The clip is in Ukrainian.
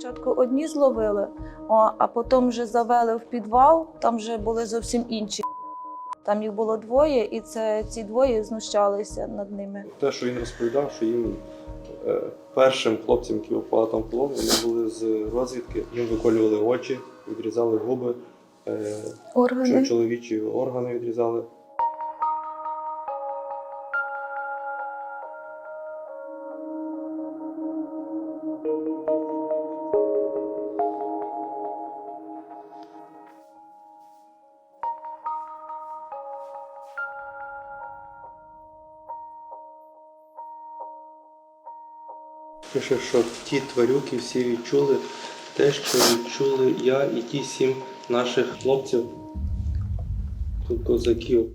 Спочатку одні зловили, а потім вже завели в підвал, там вже були зовсім інші. Там їх було двоє, і це ці двоє знущалися над ними. Те, що він розповідав, що їм е, першим хлопцям, які попали там в полон, вони були з розвідки, їм виколювали очі, відрізали губи, е, Органи. чо- чоловічі органи відрізали. Пише, що ті тварюки всі відчули те, що відчули я і ті сім наших хлопців, тут козаків.